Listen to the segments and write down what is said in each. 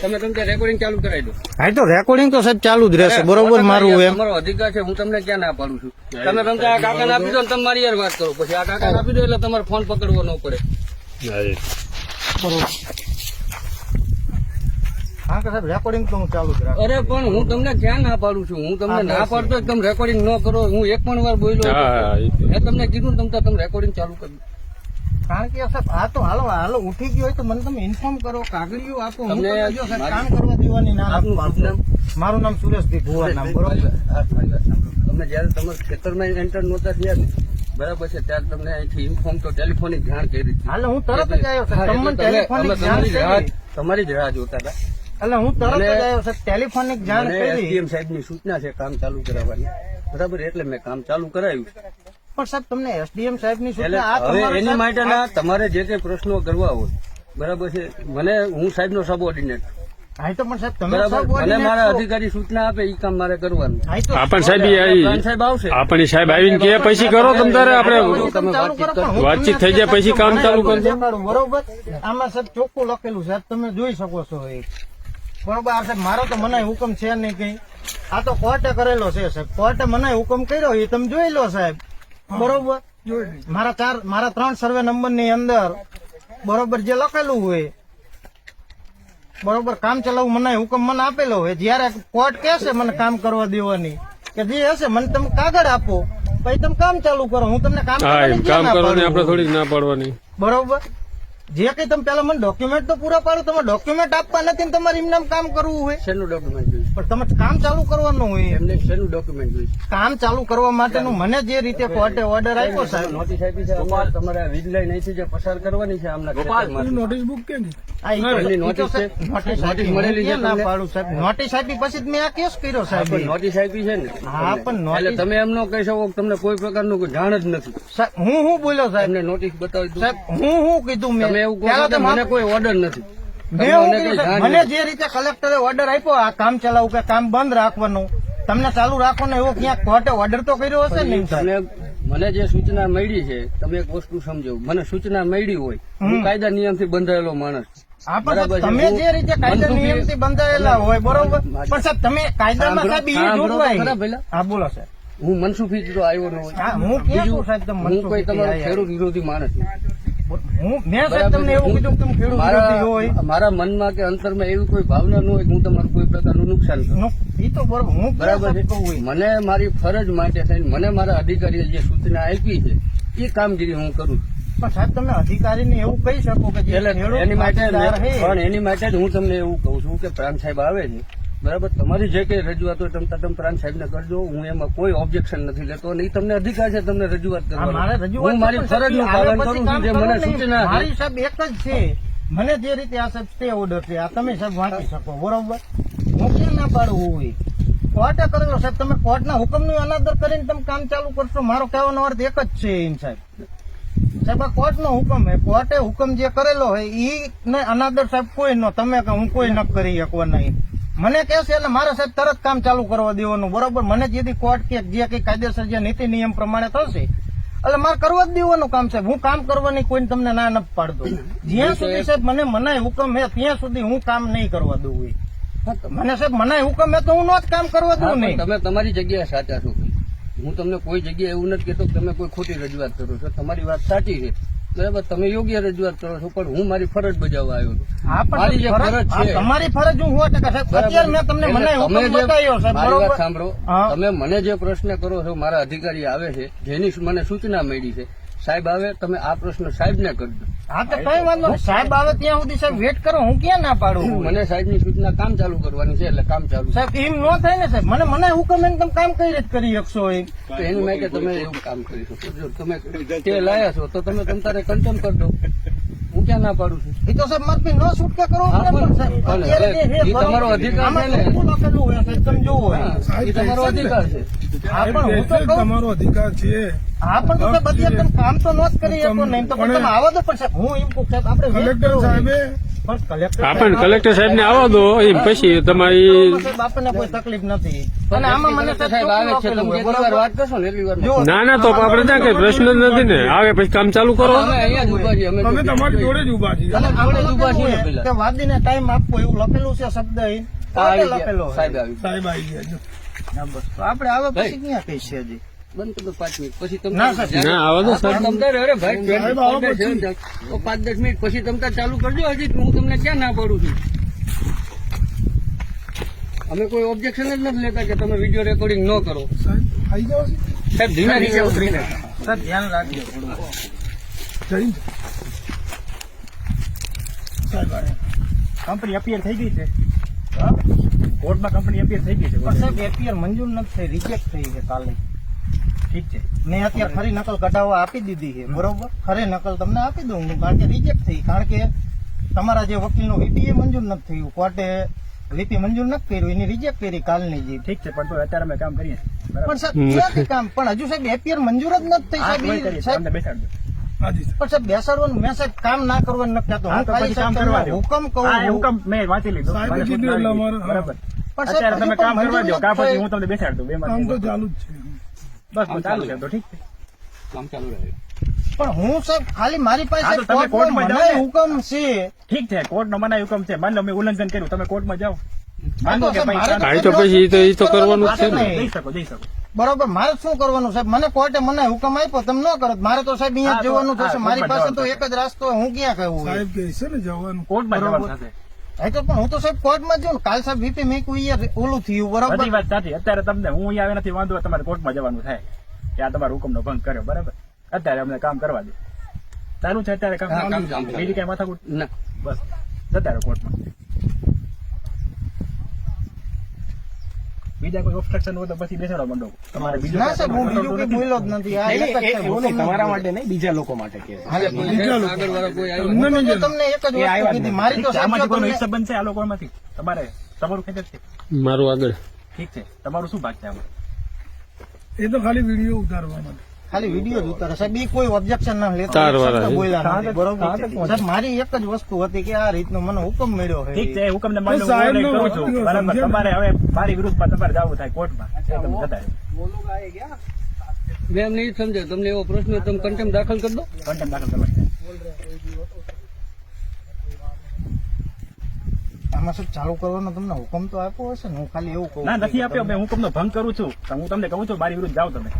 તમે તમે રેકોર્ડિંગ ચાલુ કરાવી દો. હા તો રેકોર્ડિંગ તો સાહેબ ચાલુ જ રહેશે. બરોબર મારું એમ. તમારો અધિકાર છે હું તમને ક્યાં ના પાડું છું? તમે તમે આ કાકાને આપી દો ને તમે મારી યાર વાત કરો. પછી આ કાકાને આપી દો એટલે તમારે ફોન પકડવો ન પડે. હા કે સાહેબ રેકોર્ડિંગ તો ચાલુ જ અરે પણ હું તમને ક્યાં ના પાડું છું? હું તમને ના પાડતો તમે રેકોર્ડિંગ ન કરો? હું એક પણ વાર બોલ્યો તમને કીધું તમે તમે રેકોર્ડિંગ ચાલુ કરી કારણ કે સાહેબ આ તો હાલો હાલો ઉઠી ગયો હોય તો મને તમે ઇન્ફોર્મ કરો કાગળિયું આપો તમને જો સાહેબ કામ કરવા દેવાની ના આપનું? મારું નામ સુરેશભાઈ ભુવા નામ બરોબર? તમને જ્યારે તમારા ખેતરમાં એન્ટર નહોતા થયા ને બરાબર છે ત્યારે તમને અહીંથી ઇન્ફોર્મ તો ટેલિફોનિક જાણ કરી હાલે હું તરત જ આવ્યો સાહેબ. તમને ટેલિફોનિક જાણ તમારી જ રાહ જોતા હતા. એટલે હું તરત જ આવ્યો સાહેબ. ટેલિફોનિક જાણ કરી. એસડીએમ સાહેબની સૂચના છે કામ ચાલુ કરાવવાની. બરાબર એટલે મેં કામ ચાલુ કરાવ્યું પણ સાહેબ તમને એસડીએમ સાહેબની સૂચના આ હવે તમારો એની સાહેબ- માટેના તમારે જે કઈ પ્રશ્નો કરવા હોય બરાબર છે? મને હું સાહેબનો સબઓર્ડિનેટ હા, એ તો પણ સાહેબ તમે બરાબર? મને subordinate મારા છો. અધિકારી સૂચના આપે એ કામ મારે કરવાનું. હા, એ તો આપણ સાહેબ આવી આવશે. આપણી સાહેબ આવીને કે પછી કરો તમ તારે આપણે તમે ચાલુ કરો, પણ હું વાતચીત તમને થઈ જાય પછી કામ મને ચાલુ કરજો. દેખાડું, બરોબર? આમાં સાહેબ ચોખ્ખું લખેલું સાહેબ તમે જોઈ શકો છો એ. બરોબર આ સાહેબ મારો તો મને હુકમ છે નહીં કઈ. આ તો કોર્ટે કરેલો છે સાહેબ. કોર્ટે મને હુકમ કર્યો એ તમે જોઈ લો સાહેબ. બરોબર? મારા ચાર મારા ત્રણ સર્વે નંબરની અંદર બરોબર જે લખેલું હોય બરોબર કામ ચલાવું મને હુકમ મને આપેલો હોય જયારે કોર્ટ કહેશે મને કામ કરવા દેવાની કે જે હશે મને તમે કાગળ આપો પછી તમે કામ ચાલુ કરો હું તમને કામ કામ કરવાની આપણે થોડીક ના પાડવાની. બરોબર? જે કઈ તમે પેલા મને ડોક્યુમેન્ટ તો પૂરા પાડો તમે ડોક્યુમેન્ટ આપવા નથી તમારે એમને કામ કરવું હોય. શેનું ડોક્યુમેન્ટ જોઈએ? પણ તમે કામ ચાલુ કરવાનું હોય. એમને શેનું ડોક્યુમેન્ટ જોઈએ? કામ ચાલુ કરવા માટેનું મને જે રીતે કોર્ટે ઓર્ડર આપ્યો સાહેબ. નોટિસ આપી છે તમારે વીજ લાઈન અહીંથી જે પસાર કરવાની છે આમના ગોપાલ નોટિસ છે? સાહેબ નોટિસ નોટિસ આપી. મળેલી છે ના પાડું સાહેબ? નોટિસ આપી પછી જ મેં આ કેસ કર્યો સાહેબ. નોટિસ આપી છે ને. હા, પણ નોટિસ- તમે એમ ન કહી શકો તમને કોઈ પ્રકારનું કોઈ જાણ જ નથી. સાહેબ, હું હું બોલ્યો સાહેબ? નોટિસ બતાવી સાહેબ હું હું કીધું મેં? તમે એવું કહો કે તો મને કોઈ ઓર્ડર નથી. મને જે રીતે કલેક્ટરે ઓર્ડર આપ્યો આ કામ ચલાવું કે કામ બંધ રાખવાનું તમને ચાલુ રાખવાનું એવો ક્યાંક કોર્ટે ઓર્ડર તો કર્યો હશે ને મને જે સૂચના મળી છે તમે એક વસ્તુ સમજો. મને સૂચના મળી હોય હું કાયદા નિયમથી બંધાયેલો માણસ. તમે જે રીતે કાયદા નિયમથી બંધાયેલા હોય બરોબર? પણ સાહેબ તમે કાયદામાં સાહેબ એ તો જોગવાઈ હા બોલો સાહેબ. હું મનસુખી તો આવ્યો ન હોય. હું ક્યાં સાહેબ હું કોઈ તમારો ખેડૂત વિરોધી માણસ મારા મનમાં કે અંતરમાં એવી કોઈ ભાવના ન હોય કે હું તમારું કોઈ પ્રકારનું નુકસાન કરું. બરોબર છે? મને મારી ફરજ માટે થઈને મને મારા અધિકારીએ જે સૂચના આપી છે એ કામગીરી હું કરું છું. પણ સાહેબ તમે અધિકારીને એવું કહી શકો કે એની માટે પણ એની માટે જ હું તમને એવું કહું છું કે પ્રાંત સાહેબ આવે છે. બરાબર? તમારી જે કઈ રજૂઆત હોય તમે તદ્દન પ્રાંત સાહેબને કરજો. હું એમાં કોઈ ઓબ્જેક્શન નથી લેતો અને તમને અધિકાર છે તમને રજૂઆત હા, મારે કરવાનો રજૂઆત હું મારી ફરજનું પાલન કરું છું જે મને સૂચના છે મારી સાહેબ એક જ છે. મને જે રીતે આ સાહેબ સ્ટે ઓર્ડર છે આ તમે સાહેબ વાંચી શકો બરોબર? હું ના પાડવું હોય કોર્ટે કરેલો સાહેબ તમે કોર્ટના હુકમનું અનાદર કરીને તમે કામ ચાલુ કરશો. મારો કહેવાનો અર્થ એક જ છે એમ સાહેબ. સાહેબ આ કોર્ટનો હુકમ હે કોર્ટે હુકમ જે કરેલો હોય ઈ ને અનાદર સાહેબ કોઈ ન તમે કે હું કોઈ ન કરી શકવા એમ. મને કહેશે એટલે મારે સાહેબ તરત કામ ચાલુ કરવા દેવાનું બરોબર? મને જેથી કોર્ટ કે જે કઈ કાયદેસર જે નીતિ નિયમ પ્રમાણે થશે એટલે મારે કરવા જ દેવાનું કામ સાહેબ. હું કામ કરવાની કોઈ તમને ના ન પાડતો. જ્યાં સુધી સાહેબ. મને મનાય હુકમ હે ત્યાં સુધી હું કામ નહીં કરવા દઉં. મને સાહેબ મનાય હુકમ હે તો હું નો જ કામ કરવા દઉં નહીં. તમે તમારી જગ્યાએ સાચા છો. હું તમને કોઈ જગ્યાએ એવું નથી કેતો કે તમે કોઈ ખોટી રજૂઆત કરો છો. તમારી વાત સાચી છે. બરાબર તમે યોગ્ય રજૂઆત કરો છો પણ હું મારી ફરજ બજાવવા આવ્યો છું. મારી જે ફરજ- છે તમારી ફરજ હું સો ટકા સાહેબ અત્યારે મેં તમને એટલે તમે જે- મારી વાત સાંભળો. તમે મને જે પ્રશ્ન કરો છો મારા અધિકારી આવે છે જેની મને સૂચના મળી છે સાહેબ આવે તમે આ પ્રશ્ન સાહેબને કરજો હા તો કઈ વાંધો સાહેબ આવે ત્યાં સુધી સાહેબ વેટ કરો હું ક્યાં ના પાડું મને સાહેબની સૂચના કામ ચાલુ કરવાની છે એટલે કામ ચાલુ. સાહેબ એમ નો થાય ને સાહેબ. મને મને હુકમ એને તમે કામ કઈ રીતે કરી શકશો એમ તો એની તમે એવું કામ કરી શકો. જો તમે તે લાયા છો તો તમે તમ તારે કંચન કરી દો. હું ક્યાં ના પાડું છું? એ તો સાહેબ મારે ન છૂટકા કરો સાહેબ. તમારો અધિકાર છે ને. સાહેબ? તમે જોવો એ તમારો અધિકાર છે. તમારો અધિકાર છે. હા પણ તમે બધી તમે કામ તો ન જ કરી શકો નહીં તો તમે આવો તો પણ હું એમ કહું સાહેબ આપણે કલેક્ટર સાહેબે પણ કલેક્ટર સાહેબ ને આવવા દો એમ પછી તમારી આપણને કોઈ તકલીફ નથી. અને આમાં મને સાહેબ આવે છે તમે બરોબર? વાત કરશો ને એટલી વાર ના ના તો આપણે ત્યાં કઈ પ્રશ્ન જ નથી ને. આવે પછી કામ ચાલુ કરો. અમે અહીંયા જ ઊભા છીએ અમે તમારી જોડે જ ઊભા છીએ. અને આપણે જ ઊભા છીએ વાદીને ટાઈમ આપવો એવું લખેલું છે શબ્દ લખેલો સાહેબ આવી ગયા. સાહેબ આવી ગયા જો. ના, બસ. તો આપણે આવે પછી ભાઈ. ક્યાં કઈ છે હજી? બંધ કરી પાંચ મિનિટ. પછી તમે ના, અરે ભાઈ પાંચ દસ મિનિટ. પછી તમ તાર ચાલુ કરજો. હજી હું તમને ક્યાં ના પાડું છું? અમે કોઈ ઓબ્જેક્શન જ નથી લેતા કે તમે વીડિયો રેકોર્ડિંગ ન કરો. સાહેબ જાઓ સાહેબ ધીમે ધીમે ઉતરીને સર ધ્યાન રાખજો થોડું. સાહેબ કંપની અપિયર થઈ ગઈ છે. કોર્ટમાં કંપની અપિયર થઈ ગઈ છે પણ સાહેબ એપીઆર મંજૂર નથી થઈ રિજેક્ટ થઈ છે કાલે. ઠીક છે. મેં અત્યારે ફરી નકલ કઢાવવા આપી દીધી છે બરોબર? ખરી નકલ તમને આપી દઉં હું કારણ કે રિજેક્ટ થઈ કારણ કે તમારા જે વકીલનું વીપી એ મંજૂર નથી થયું. કોર્ટે વીપી મંજૂર નથી કર્યું એની રિજેક્ટ કરી કાલની જે. ઠીક છે પણ અત્યારે અમે કામ કરીએ. પણ સાહેબ કામ? પણ હજુ સાહેબ એપીઆર મંજૂર જ નથી થઈ સાહેબ સાહેબ. બેસાડજો. પણ સાહેબ બેસાડવાનું મેં સાહેબ કામ ના કરવાનું નથી. કહેતો હું ખાલી કામ કરવા હુકમ કહું. હુકમ મેં વાંચી લીધો. બરાબર. અત્યારે તમે કામ કરવા દો. કા પછી હું તમને બેસાડ દઉં. કામ તો ચાલુ જ છે. બસ ચાલુ છે. તો ઠીક છે. કામ ચાલુ રહે. પણ હું સાહેબ ખાલી મારી પાસે તમે કોર્ટમાં જાઓ હુકમ છે. ઠીક છે કોર્ટનો મનાઈ હુકમ છે. માન લો મેં ઉલ્લંઘન કર્યું. તમે કોર્ટમાં જાઓ. ભાઈ સાહેબ, હા, એ તો પછી તો- ઈ તો કરવાનું છે ને. જઈ શકો જઈ શકો. બરોબર મારે શું કરવાનું સાહેબ? મને કોર્ટે મને હુકમ આપ્યો તમે ન કરો. મારે તો સાહેબ અહીંયા જવાનું થશે. મારી પાસે તો એક જ રાસ્તો હું ક્યાં કહું સાહેબ કે છે ને જવાનું? કોર્ટમાં બરાબર. જવાનું થશે તો પણ હું તો સાહેબ કોર્ટમાં જઉં કાલ સાહેબ વીપી મેં ઓલું થયું બરોબર? વાત સાચી. અત્યારે તમને હું અહીંયા આવે નથી વાંધો તમારે કોર્ટમાં જવાનું થાય. કે આ તમારા હુકમનો ભંગ કર્યો બરાબર? અત્યારે અમને કામ કરવા દે. ચાલુ છે અત્યારે કામ. બીજી કઈ માથાકૂટ? બસ અત્યારે કોર્ટમાં. બીજા કોઈ ઓબ્સ્ટ્રક્શન હોય તો પછી બેસાડો મંડો તમારે બીજું ના સર હું તમારે બીજું કઈ બોલ્યો જ નથી. આ એક જ છે, તમારા માટે નહીં બીજા લોકો માટે કે. હાલે, બીજા લોકો. આગળ વાળા કોઈ આવ્યો તમને એક જ વસ્તુ કીધી. મારી તો સામાજિક છે, આમાંથી જો હિસ્સો બનશે આ લોકોમાંથી. તમારે તમારું ખેતર છે. મારું આગળ. ઠીક છે તમારું શું ભાગ છે આમાં? એ તો ખાલી વીડિયો ઉતારવા માટે. ખાલી વીડિયો જ ઉતારે સાહેબ ઈ કોઈ ઓબ્જેક્શન ના લેતો. બોલ્યા બરોબર? સાહેબ મારી એક જ વસ્તુ હતી કે આ રીતનો મને હુકમ મળ્યો છે ઠીક છે હુકમ ને હું સાહેબનો નહીં કરું છું. વકીલો બરાબર સમજે ને. તમારે હવે મારી વિરુદ્ધમાં તમારે જવું થાય કોર્ટમાં. એ તમે જતા રહો. મેં એમને ઈ જ સમજાયું. તમને એવો પ્રશ્ન તમે કન્ટેમ દાખલ કરી દો. કન્ટેમ દાખલ કરવા આમાં શું ચાલુ કરવાનો તમને હુકમ તો આપ્યો હશે ને? હું ખાલી એવું કહું ના નથી આપ્યો. મેં હુકમનો ભંગ કરું છું. તો હું તમને કહું છું મારી વિરુદ્ધ જાઓ તમે.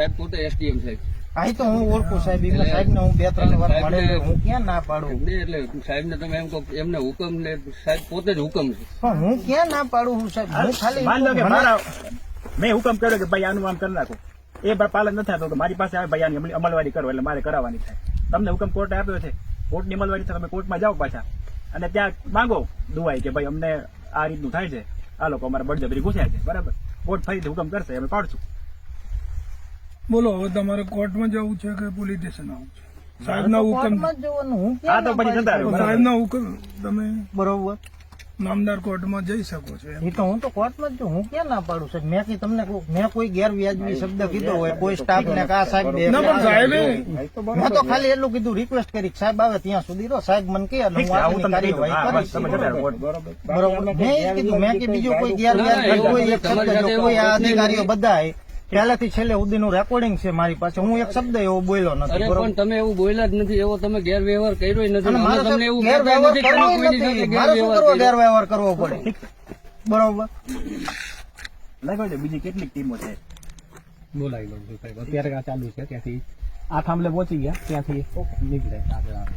સાહેબ પોતે એસડીએમ સાહેબ. અહીં તો હું ઓળખું સાહેબ એમને સાહેબ ને હું બે ત્રણ વાર મળેલો હું ક્યાં ના પાડું? એટલે સાહેબ ને તમે એમ કહો એમને હુકમ ને સાહેબ પોતે જ હુકમ છે. પણ હું ક્યાં ના પાડું હું સાહેબ? હું ખાલી માન લો કે મારા મેં હુકમ કર્યો કે ભાઈ આનું આમ કરી નાખો. એ પાલન નથી થતું તો મારી પાસે આવે ભાઈ આની અમલવારી કરો એટલે મારે કરાવવાની થાય. તમને હુકમ કોર્ટે આપ્યો છે કોર્ટની અમલવારી છે તમે કોર્ટમાં જાઓ પાછા. અને ત્યાં માંગો દુવાઈ કે ભાઈ અમને આ રીતનું થાય છે. આ લોકો અમારા બળજબરી ઘૂસ્યા છે બરાબર? કોર્ટ ફરીથી હુકમ કરશે અમે પાડશું. બોલો હવે તમારે કોર્ટમાં જવું છે કે પોલીસ સ્ટેશન આવું છે? હુકમ તો ના શકું? રહો. સાહેબના હુકમ તમે બરોબર. નામદાર કોર્ટમાં જઈ શકો છો એ તો હું તો કોર્ટમાં જ છું હું ક્યાં ના પાડું સાહેબ? મેં કી તમને કહું, મેં કોઈ ગેરવ્યાજબી શબ્દ કીધો હોય કોઈ સ્ટાફ ને કા સાહેબ ના સાહેબે મેં તો ખાલી એટલું કીધું રિક્વેસ્ટ કરી સાહેબ આવે ત્યાં સુધી રહો. સાહેબ મને કોર્ટમાં. બરોબર. મેં કીધું મેં કે બીજું કોઈ ગેરવ્યાજ ના, ના, કોઈ એક તમારી શબ્દ કોઈ આ અધિકારીઓ બધા પહેલાથી છેલ્લે સુધીનું રેકોર્ડિંગ છે મારી પાસે. હું એક શબ્દ એવો બોલ્યો નથી પણ તમે એવું બોલ્યા જ નથી. એવો તમે ગેરવ્યવહાર કર્યો નથી. તમને એવું ગેરવ્યવહાર કરવો પડે. બરોબર? લગાવી દો બીજી કેટલીક ટીમો છે? બોલાવી લઉં સાહેબ. અત્યારે આ ચાલુ છે ત્યાંથી. આ થાંભલે પહોંચી ગયા ત્યાંથી નીકળે. આગળ આવે.